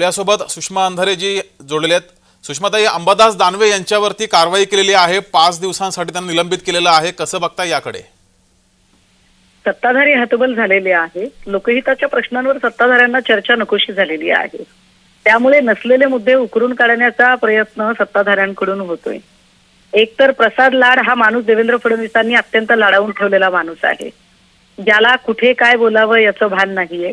आपल्यासोबत सुषमा अंधारे जी जोडलेले आहेत. सुषमाताई अंबादास दानवे यांच्यावरती कारवाई केलेली आहे. पाच दिवसांसाठी त्यांना निलंबित केलेलं आहे. कसं बघता याकडे? सत्ताधारी हतबल झालेले आहे. लोकहिताच्या प्रश्नांवर सत्ताधाऱ्यांना चर्चा नकोशी झालेली आहे. त्यामुळे नसलेले मुद्दे उकरून काढण्याचा प्रयत्न सत्ताधाऱ्यांकडून होतोय. एकतर प्रसाद लाड हा माणूस देवेंद्र फडणवीसांनी अत्यंत लाडावून ठेवलेला माणूस आहे. ज्याला कुठे काय बोलावं याचं भान नाहीये.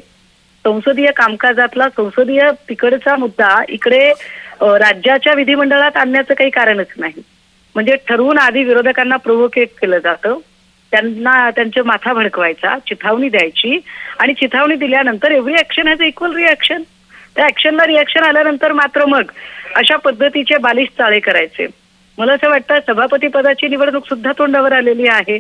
संसदीय कामकाजातला संसदीय तिकडचा मुद्दा इकडे राज्याच्या विधिमंडळात आणण्याचं काही कारणच नाही. म्हणजे ठरवून आधी विरोधकांना प्रोव्होकेट केलं जातं. त्यांना त्यांचे माथा भडकवायचा चिथावणी द्यायची आणि चिथावणी दिल्यानंतर every action has equal reaction त्या ऍक्शनला रिॲक्शन आल्यानंतर मात्र मग अशा पद्धतीचे बालिश चाळे करायचे. मला असं वाटतं सभापती पदाची निवडणूक सुद्धा तोंडावर आलेली आहे.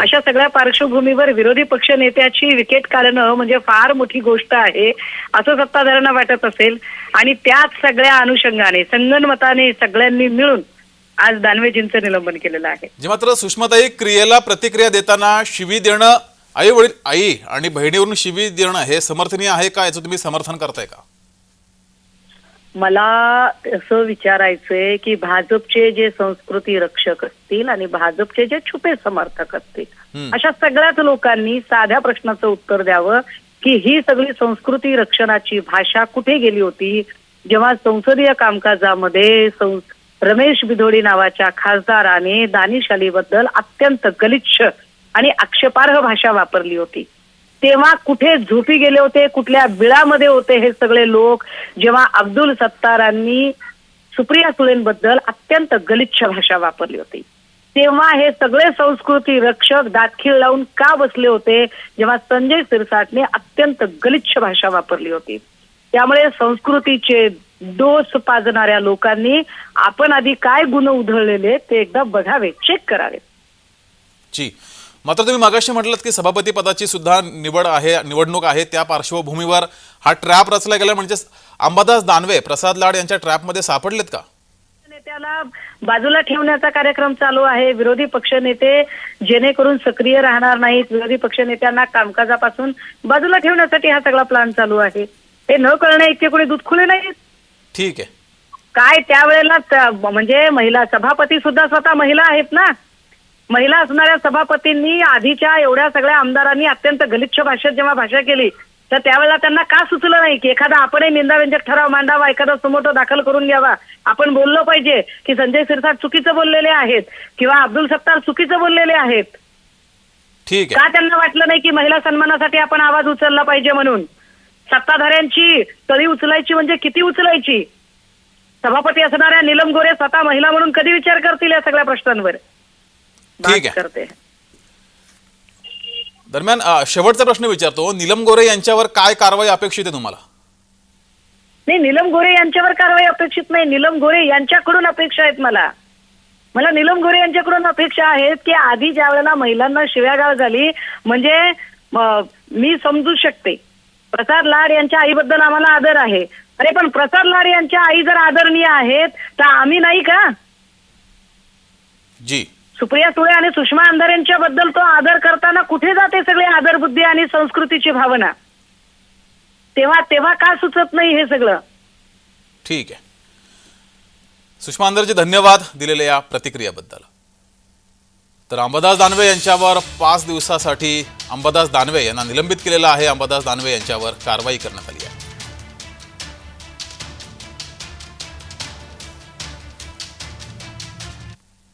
अशा सगळ्या पार्श्वभूमीवर विरोधी पक्ष नेत्याची विकेट काढणं म्हणजे फार मोठी गोष्ट आहे असं सत्ताधाऱ्यांना वाटत असेल. आणि त्याच सगळ्या अनुषंगाने संगनमताने सगळ्यांनी मिळून आज दानवेजींचं निलंबन केलेलं आहे. जे मात्र सुषमाताई क्रियेला प्रतिक्रिया देताना शिवी देणं आई वडील आई आणि बहिणीवरून शिवी देणं हे समर्थनीय आहे का? याचं तुम्ही समर्थन करताय का? मला असं विचारायचंय की भाजपचे जे संस्कृती रक्षक असतील आणि भाजपचे जे छुपे समर्थक असतील. अशा सगळ्याच लोकांनी साध्या प्रश्नाचं उत्तर द्यावं की ही सगळी संस्कृती रक्षणाची भाषा कुठे गेली होती जेव्हा संसदीय कामकाजामध्ये रमेश बिधोडी नावाच्या खासदाराने दानिश अलीबद्दल अत्यंत गलिच्छ आणि आक्षेपार्ह भाषा वापरली होती तेव्हा कुठे झोपी गेले होते कुठल्या बिळामध्ये होते हे सगळे लोक जेव्हा अब्दुल सत्तारांनी सुप्रिया सुळेंबद्दल अत्यंत गलिच्छ भाषा वापरली होती. तेव्हा हे सगळे संस्कृती रक्षक दाखील लावून का बसले होते जेव्हा संजय सिरसाटने अत्यंत गलिच्छ भाषा वापरली होती. त्यामुळे संस्कृतीचे दोष पाजणाऱ्या लोकांनी आपण आधी काय गुण उधळलेले ते एकदा बघावे चेक करावे. जी. मात्र तुम्ही मागाशी म्हटलं की सभापती पदाची सुद्धा निवड आहे निवडणूक आहे. त्या पार्श्वभूमीवर हा ट्रॅप रचला गेला म्हणजे अंबादास दानवे प्रसाद लाड यांच्या ट्रॅपमध्ये सापडलेत का? नेत्याला बाजूला ठेवण्याचा कार्यक्रम चालू आहे. विरोधी पक्षनेते जेणेकरून सक्रिय राहणार नाहीत. विरोधी पक्षनेत्यांना कामकाजापासून बाजूला ठेवण्यासाठी हा सगळा प्लान चालू आहे. हे न कळणे इतके कोणी दूध खुले नाहीत. ठीक आहे. काय त्यावेळेला म्हणजे महिला सभापती सुद्धा स्वतः महिला आहेत ना? महिला असणाऱ्या सभापतींनी आधीच्या एवढ्या सगळ्या आमदारांनी अत्यंत गलिच्छ भाषेत जेव्हा भाषा केली तर त्यावेळेला त्यांना का सुचलं नाही की एखादा आपणही निंदाव्यंजक ठराव मांडावा एखादा सुमोटो दाखल करून घ्यावा? आपण बोललो पाहिजे की संजय सिरसाट चुकीचं बोललेले आहेत किंवा अब्दुल सत्तार चुकीचं बोललेले आहेत. ठीक का त्यांना वाटलं नाही की महिला सन्मानासाठी आपण आवाज उचलला पाहिजे म्हणून? सत्ताधाऱ्यांची तळी उचलायची म्हणजे किती उचलायची? सभापती असणाऱ्या नीलम गोरे स्वतः महिला म्हणून कधी विचार करतील या सगळ्या प्रश्नांवर? ठीक आहे. करते. दरम्यान शेवटचा प्रश्न विचारतो. नीलम गोरे यांच्यावर काय कारवाई अपेक्षित आहे तुम्हाला? नाही नीलम गोरे यांच्यावर कारवाई अपेक्षित नाही. नीलम गोरे यांच्याकडून अपेक्षा आहेत मला. मला नीलम गोरे यांच्याकडून अपेक्षा आहेत की आधी ज्या वेळेला महिलांना शिव्यागाळ झाली म्हणजे मी समजू शकते. प्रसाद लाड यांच्या आईबद्दल आम्हाला आदर आहे. अरे पण प्रसाद लाड यांच्या आई जर आदरणीय आहेत तर आम्ही नाही का? जी. सुप्रिया सुळे आणि सुषमा अंधारे यांच्या बद्दल तो आदर करताना कुठे जाते सगळे आदर बुद्धी आणि संस्कृतीची भावना? तेव्हा तेव्हा का सुचत नाही हे सगळं? ठीक आहे. सुषमा अंदरजी धन्यवाद दिलेल्या या प्रतिक्रियाबद्दल. तर अंबादास दानवे यांच्यावर पाच दिवसासाठी अंबादास दानवे यांना निलंबित केलेलं आहे. अंबादास दानवे यांच्यावर कारवाई करण्यात आली आहे.